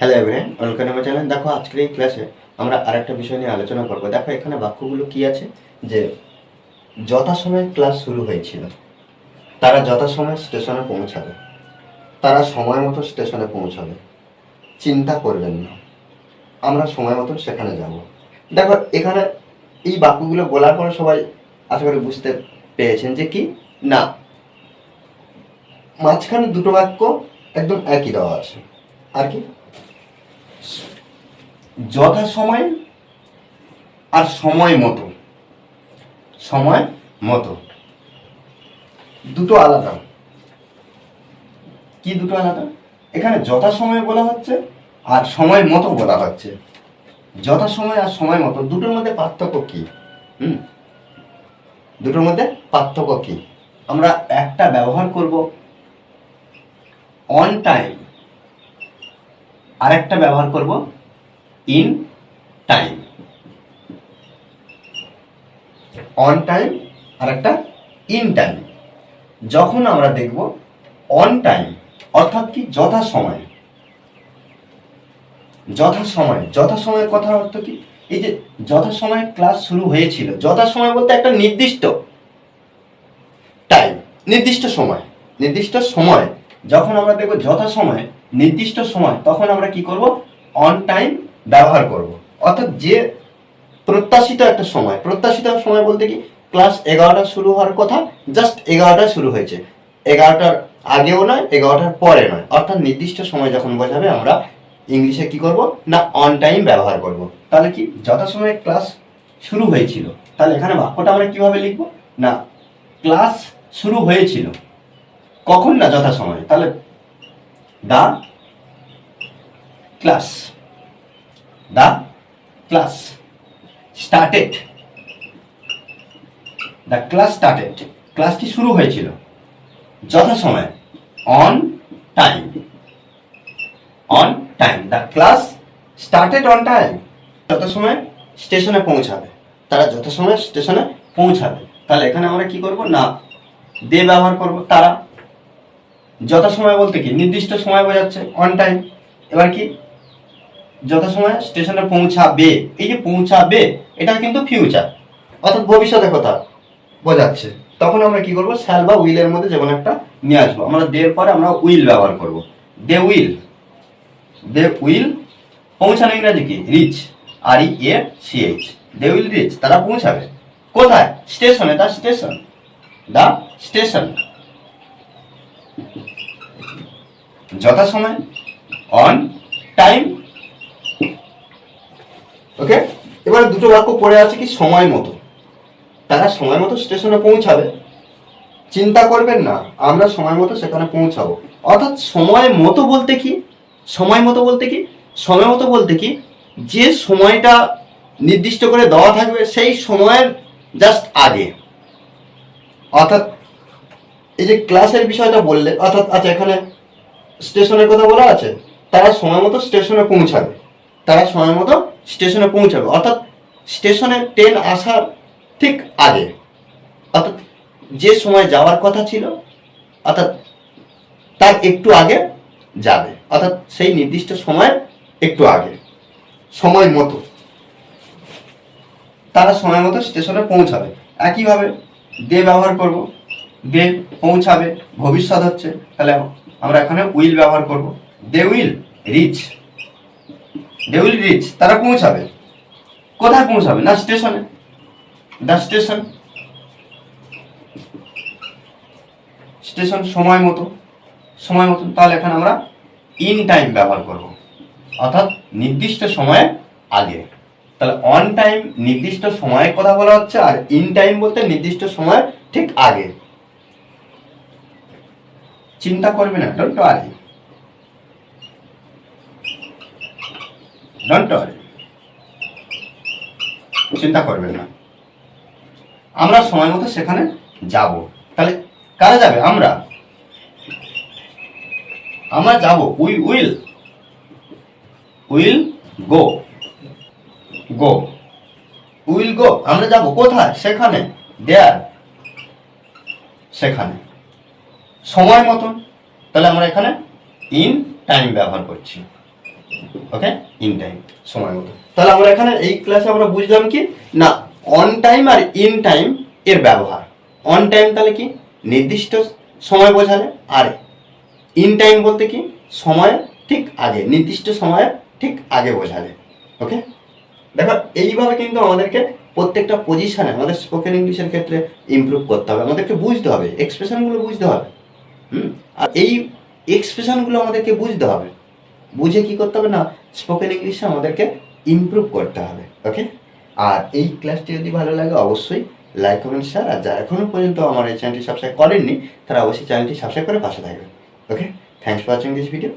Hello everyone welcome আমার channel দেখো, আজকের এই ক্লাসে আমরা আরেকটা বিষয় নিয়ে আলোচনা করব। দেখো, এখানে বাক্যগুলো কি আছে? যে যথাসময়ে ক্লাস শুরু হয়েছিল, তারা যথাসময়ে স্টেশনে পৌঁছাবে। তারা সময় মতো স্টেশনে পৌঁছাবে। চিন্তা করবেন না, আমরা সময় মতো সেখানে যাব। দেখো, এখানে এই বাক্যগুলো বলার পরে সবাই আশা করি বুঝতে পেরেছেন যে কি? না, মাঝখানে দুটো বাক্য একদম একই দেওয়া আছে। আর কি? যথা সময় আর সময় মতো। সময় মতো। দুটো আলাদা। কি দুটো আলাদা? এখানে যথা সময় বলা হচ্ছে আর সময় মতো বলা হচ্ছে। যথা সময় আর সময় মতো, দুটোর মধ্যে পার্থক্য কি? হুম? দুটোর মধ্যে পার্থক্য কি? আমরা একটা ব্যবহার করব অন টাইম আরেকটা ব্যবহার করব ইন টাইম অন টাইম আর একটা ইন টাইম যখন আমরা দেখব অন টাইম অর্থাৎ কি যথা সময়। যথা সময়। যথা সময়ের কথার অর্থ কি? এই যে যথা সময় ক্লাস শুরু হয়েছিল। যথা সময় বলতে একটা নির্দিষ্ট টাইম নির্দিষ্ট সময়। নির্দিষ্ট সময়। যখন আমরা দেখব যথা সময় নির্দিষ্ট সময়, তখন আমরা কি করব? অন টাইম ব্যবহার করব। অর্থাৎ যে প্রত্যাশিত একটা সময়, প্রত্যাশিত সময় বলতে কি? ক্লাস এগারোটা শুরু হওয়ার কথা জাস্ট এগারোটা শুরু হয়েছে। এগারোটার আগেও নয়, এগারোটার পরে নয়। অর্থাৎ নির্দিষ্ট সময় যখন বোঝাবে আমরা ইংলিশে কি করব? না অন টাইম ব্যবহার করব। তাহলে কি? যথাসময়ে ক্লাস শুরু হয়েছিল। তাহলে এখানে বাক্যটা আমরা কীভাবে লিখব? না ক্লাস শুরু হয়েছিল। কখন না যথাসময়ে? তাহলে the class the class started the class started ক্লাসটি শুরু হয়েছিল যথাসময়ে on time on time the class started on time যথাসময়ে স্টেশনে পৌঁছাবে। তারা যথাসময়ে স্টেশনে পৌঁছাবে। তাহলে এখানে আমরা কি করব? না। দে ব্যবহার করব। তারা যথাসময় বলতে কি, নির্দিষ্ট সময় বোঝাচ্ছে অন টাইম এবার কি? যথাসময়ে স্টেশনে পৌঁছাবে, এই যে পৌঁছাবে এটা কিন্তু ফিউচার অর্থাৎ ভবিষ্যতের কথা বোঝাচ্ছে। তখন আমরা কি করব? শ্যাল বা উইলের মধ্যে যেমন একটা নিয়ে আসব। আমরা দের পরে আমরা উইল ব্যবহার করব। দে উইল দে উইল পৌঁছানো ইংরাজি কি? Reach R E A C H they will reach তারা পৌঁছাবে। কোথায়? স্টেশনে দা স্টেশন দা স্টেশন যথাসময় অন টাইম ওকে এবার দুটো বাক্য পড়ে আছে কি সময় মতো। তারা সময় মতো স্টেশনে পৌঁছাবে। চিন্তা করবেন না, আমরা সময় মতো সেখানে পৌঁছাবো। অর্থাৎ সময় মতো বলতে কি? সময় মতো বলতে কি? সময় মতো বলতে কি? যে সময়টা নির্দিষ্ট করে দেওয়া থাকবে, সেই সময়ের জাস্ট আগে। অর্থাৎ এই যে ক্লাসের বিষয়টা বললে, অর্থাৎ আচ্ছা এখানে স্টেশনের কথা বলা আছে, তারা সময় মতো স্টেশনে পৌঁছাবে। তারা সময় মতো স্টেশনে পৌঁছাবে। অর্থাৎ স্টেশনে ট্রেন আসার ঠিক আগে। অর্থাৎ যে সময় যাওয়ার কথা ছিল, অর্থাৎ তার একটু আগে যাবে। অর্থাৎ সেই নির্দিষ্ট সময়ের একটু আগে। সময় মতো। তারা সময় মতো স্টেশনে পৌঁছাবে। একইভাবে দে ব্যবহার করব। দে পৌঁছাবে। ভবিষ্যৎ হচ্ছে। তাহলে আমরা এখানে উইল ব্যবহার করব। They will reach they will reach তারা পৌঁছাবে। কোথায় পৌঁছাবে? না স্টেশনে দ্য স্টেশন স্টেশন সময় মতো সময় মতো। তাহলে এখানে আমরা ইন টাইম ব্যবহার করব। অর্থাৎ নির্দিষ্ট সময়ের আগে। তাহলে অন টাইম নির্দিষ্ট সময়ে কথা বলা হচ্ছে, আর ইন টাইম বলতে নির্দিষ্ট সময়ের ঠিক আগে। চিন্তা করবে না ডোন্ট ওয়ারি ডোন্ট ওয়ারি চিন্তা করবেন না। আমরা সময় মতো সেখানে যাব। তাহলে কারা যাবে? আমরা। আমরা যাব। We will will go go will go আমরা যাব কোথায়? সেখানে। দেয়ার সেখানে। সময় মতন। তাহলে আমরা এখানে ইন টাইম ব্যবহার করছি। ওকে ইন টাইম সময় মতো তাহলে আমরা এখানে এই ক্লাসে আমরা বুঝলাম কি? না অন টাইম আর ইন টাইম এর ব্যবহার। অন টাইম তাহলে কি? নির্দিষ্ট সময় বোঝালে আর ইন টাইম বলতে কি? সময় ঠিক আগে, নির্দিষ্ট সময় ঠিক আগে বোঝালে। ওকে দেখো, এইভাবে কিন্তু আমাদেরকে প্রত্যেকটা পজিশনে আমাদের স্পোকেন ইংলিশের ক্ষেত্রে ইমপ্রুভ করতে হবে। আমাদেরকে বুঝতে হবে এক্সপ্রেশনগুলো বুঝতে হবে। হুম আর এই এক্সপ্রেশনগুলো আমাদেরকে বুঝতে হবে। বুঝে কি করতে হবে না? স্পোকেন ইংলিশে আমাদেরকে ইমপ্রুভ করতে হবে ওকে আর এই ক্লাসটি যদি ভালো লাগে, অবশ্যই লাইক কমেন্ট শেয়ার আর যারা এখনও পর্যন্ত আমার এই চ্যানেলটি সাবস্ক্রাইব করেননি, তারা অবশ্যই চ্যানেলটি সাবস্ক্রাইব করে পাশে থাকবেন okay thanks for watching this video